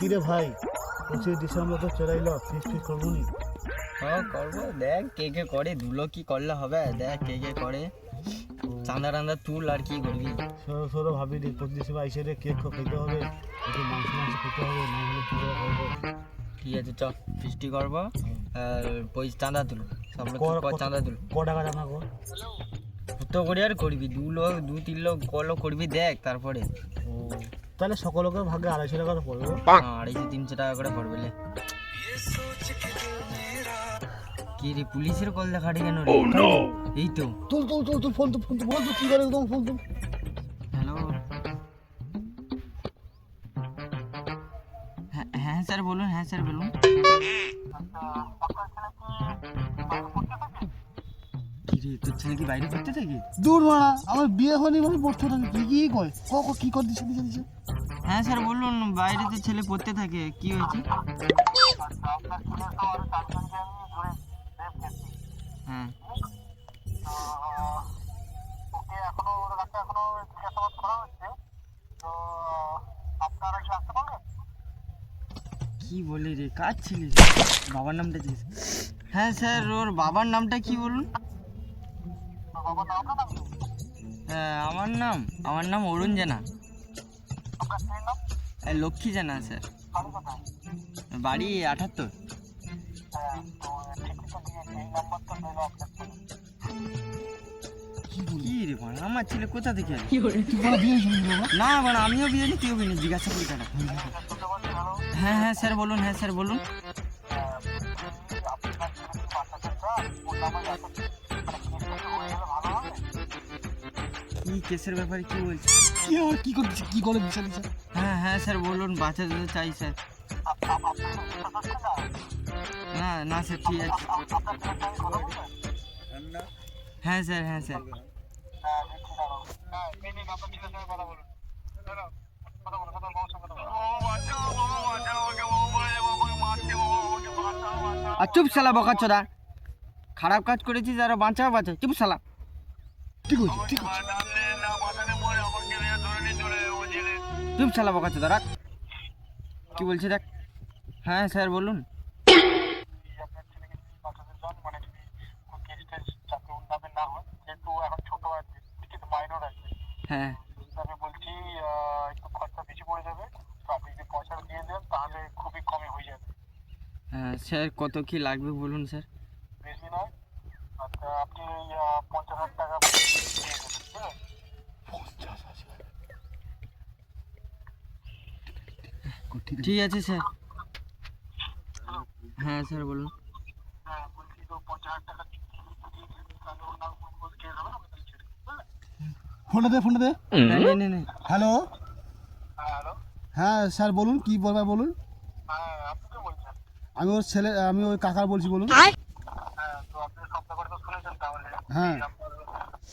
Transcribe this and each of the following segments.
কিরে ভাই পঁচিশ ডিসেম্বর তো চলে এলো ফিস ফিস করব নি হ্যাঁ করব। দেখ কে কে করে ধুলো কি করলে হবে? দেখ কে কে করে। চাঁদা টান্দা তুল আর কি করবি। সরো সরো ভাবি রে পঁচিশ ডিসেম্বর আইসে রে কেক খেতে হবে। একটু মাংস মাংস খেতে হবে না হলে করে খাব ঠিক আছে চ ফিস্টি করব। আর পয়সা চাঁদা তুল। সব কর- কর কত- চাঁদা তুল। ক টাকা জানা গো কত করে আর করবি দু লোক দু তিন লোক কলো করবি দেখ তারপরে। ও তাহলে সকলকে ভাগে আড়াইশো টাকা করে পড়বে। হ্যাঁ, আড়াইশো তিনশো টাকা করে পড়বে লে। কি রে পুলিশের কল দেখাটি কেন রে? এই তো। তুল তুল তুল তুল ফোন তো ফোন তো বল তো কি করে একদম ফোন তো? হ্যালো হ্যাঁ হ্যাঁ স্যার বলুন হ্যাঁ স্যার বলুন। কি রে তোর ছেলে কি বাইরে পড়তে থাকে? দূর মারা আমার বিয়ে হয়নি মানে পড়তে থাকে। কি কি কয় ক ক কি করে দিছে দিছে দিছে। হ্যাঁ স্যার বলুন বাইরে তো ছেলে পড়তে থাকে কি হয়েছে? হ্যাঁ। কি বলি রে কাজ ছেলে রে? বাবার নামটা জিজ্ঞেস হ্যাঁ স্যার ওর বাবার নামটা কি বলুন? হ্যাঁ আমার নাম আমার নাম অরুণ জানা। হ্যাঁ, লক্ষ্মী জানা স্যার। বাড়ি আঠাত্তর। আমার ছেলে কোথা থেকে না মানে আমিও বিয়ে নি তুইও বিয়ে জিজ্ঞাসা করি হ্যাঁ হ্যাঁ স্যার বলুন হ্যাঁ স্যার বলুন। কেসের ব্যাপারে কি বলছে? কি আর কি করে দিছে কি করে দিছে দিছে হ্যাঁ হ্যাঁ স্যার বলুন বাঁচাতে তো চাই স্যার। না না স্যার ঠিক আছে। হ্যাঁ স্যার হ্যাঁ স্যার। আর চুপ শালা বকাচ্ছদা খারাপ কাজ করেছিস আর বাঁচাও বাঁচাও। চুপ শালা। ঠিক আছে ঠিক আছে চুপ শালা বকাচ্ছদা রাখ কি বলছে দেখ? হ্যাঁ স্যার, বলুন। হ্যাঁ। বলছি একটু খরচা বেশি পড়ে যাবে আপনি যদি দিয়ে দেন তাহলে খুবই হয়ে যাবে হ্যাঁ স্যার, কত কি লাগবে বলুন, স্যার বেশি নয় আচ্ছা আপনি ওই, আহ, পঞ্চাশ হাজার টাকা দিয়ে দেবেন ঠিক আছে। স্যার। হ্যাঁ স্যার বলুন। হ্যাঁ? ফোনটা দে ফোনটা দে। হ্যাঁ নে হ্যালো। হ্যাঁ হ্যাঁ স্যার বলুন কি বলবার বলুন। হ্যাঁ আপনি কে বলছেন? আমি ওর ছেলে আমি ওই কাকার বলছি বলুন। হ্যাঁ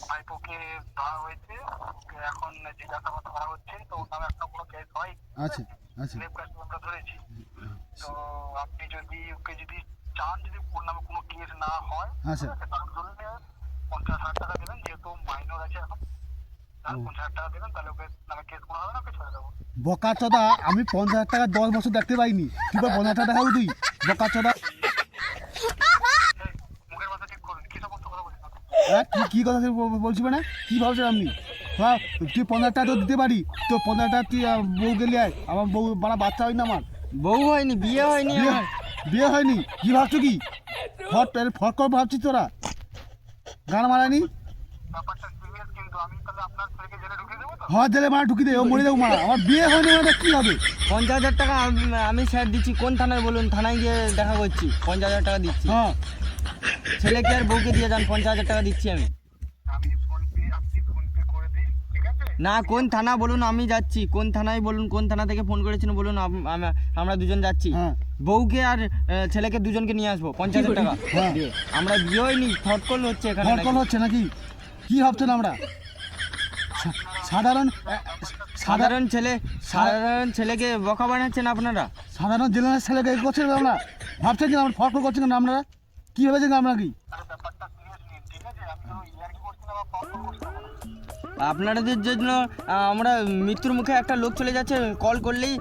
ভাইপোকে ধরা হয়েছে ওকে এখন জিজ্ঞাসাবাদ করা হচ্ছে তো ওর নামে একটা কোনো কেস হয়। আচ্ছা আচ্ছা। রেপ কেস আমরা ধরেছি। তো আপনি যদি ওকে যদি চান যদি ওর নামে কোনো কেস না হয় আচ্ছা। তার জন্য পঞ্চাশ হাজার টাকা দেবেন যেহেতু মাইনর আছে এখন। বকা চোদা আমি পঞ্চাশ হাজার টাকা দশ বছর দেখতে পাইনি। তুই পঞ্চাশ টাকা দেখাবো তুই? বকা চোদা এই, মুখের কথা ঠিক করুন কি সমস্ত কথা বলছেন আপনি? হ্যাঁ কি কি কথা বলছি মানে? কি ভাবছেন আপনি? হ্যাঁ তুই পঞ্চাশ টাকা তো দিতে পারি। তো পঞ্চাশ টাকা তুই বউ গেলে আয়। আমার বউ বাড়া বাচ্চা হয় না আমার। বউ হয়নি বিয়ে হয়নি বিয়ে আমার। বিয়ে হয়নি? কি ভাবছ কি? ফট ফট করে ভাবছিস তোরা। গান মারানি? ছেলেকে জেলে মারা ঢুকি দে ও মরে যাব মারা। আমার বিয়ে হয়নি মানে কি হবে? পঞ্চাশ হাজার টাকা আমি- আমি স্যার দিচ্ছি কোন থানায় বলুন? থানায় গিয়ে দেখা করছি পঞ্চাশ হাজার টাকা দিচ্ছি। হ্যাঁ। ছেলেকে আর বউকে দিয়ে যান পঞ্চাশ হাজার টাকা দিচ্ছি আমি। আমি ফোন পে আপনি ফোন পে করে দিন ঠিক আছে? না কোন থানা বলুন আমি যাচ্ছি। কোন থানায় বলুন কোন থানা থেকে ফোন করেছেন বলুন আম- আম- আমরা দুজন যাচ্ছি। হ্যাঁ। বউকে আর ছেলেকে দুজনকে নিয়ে আসব পঞ্চাশ হাজার টাকা। হ্যাঁ। আমরা বিয়ে হয়নি ফট কল হচ্ছে এখানে ফট নাকি। হচ্ছে নাকি? কি ভাবছেন আমরা? সা- সাধারণ সাধারণ ছেলে সাধারণ ছেলেকে বকা বানাচ্ছেন আপনারা? সাধারণ জেলার ছেলেকে করছেন আমরা। ভাবছেন যে আমরা ফট কল করছেন আপনারা? কি ভেবেছেন আমরা কি? আপনাদের জন্য আমরা মৃত্যুর মুখে একটা লোক চলে যাচ্ছে কল করলেই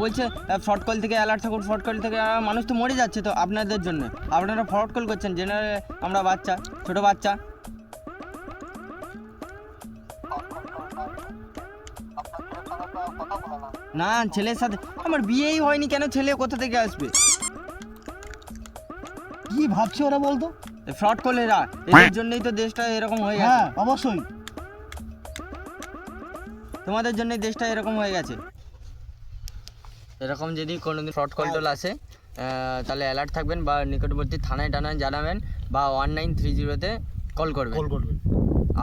বলছে ফ্রড কল থেকে অ্যালার্ট থাকুন ফ্রড কল থেকে মানুষ তো মরে যাচ্ছে তো আপনাদের জন্য আপনারা ফ্রড কল করছেন জেনারেল আমরা বাচ্চা, ছোট বাচ্চা। আপনার না, ছেলের সাথে, আমার বিয়েই হয়নি, কেন ছেলে কোথা থেকে আসবে কি ভাবছে ওরা বলতো? ফ্রড কল এরা এদের জন্যই তো দেশটা এরকম হয়ে গেছে। হ্যাঁ অবশ্যই। তোমাদের জন্যই দেশটা এরকম হয়ে গেছে। এরকম যদি কোনোদিন ফ্রড কল টল আসে তাহলে অ্যালার্ট থাকবেন বা নিকটবর্তী থানায় টানায় জানাবেন বা ওয়ান নাইন থ্রি জিরোতে কল করবেন। কল করবেন।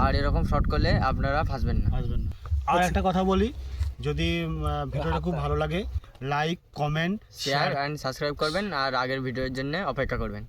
আর এরকম ফ্রড করলে আপনারা ফাঁসবেন না। আসবেন না। আর একটা কথা বলি যদি ভিডিওটা খুব ভালো লাগে like comment share and subscribe করবেন আর আগের ভিডিওর জন্য অপেক্ষা করবেন।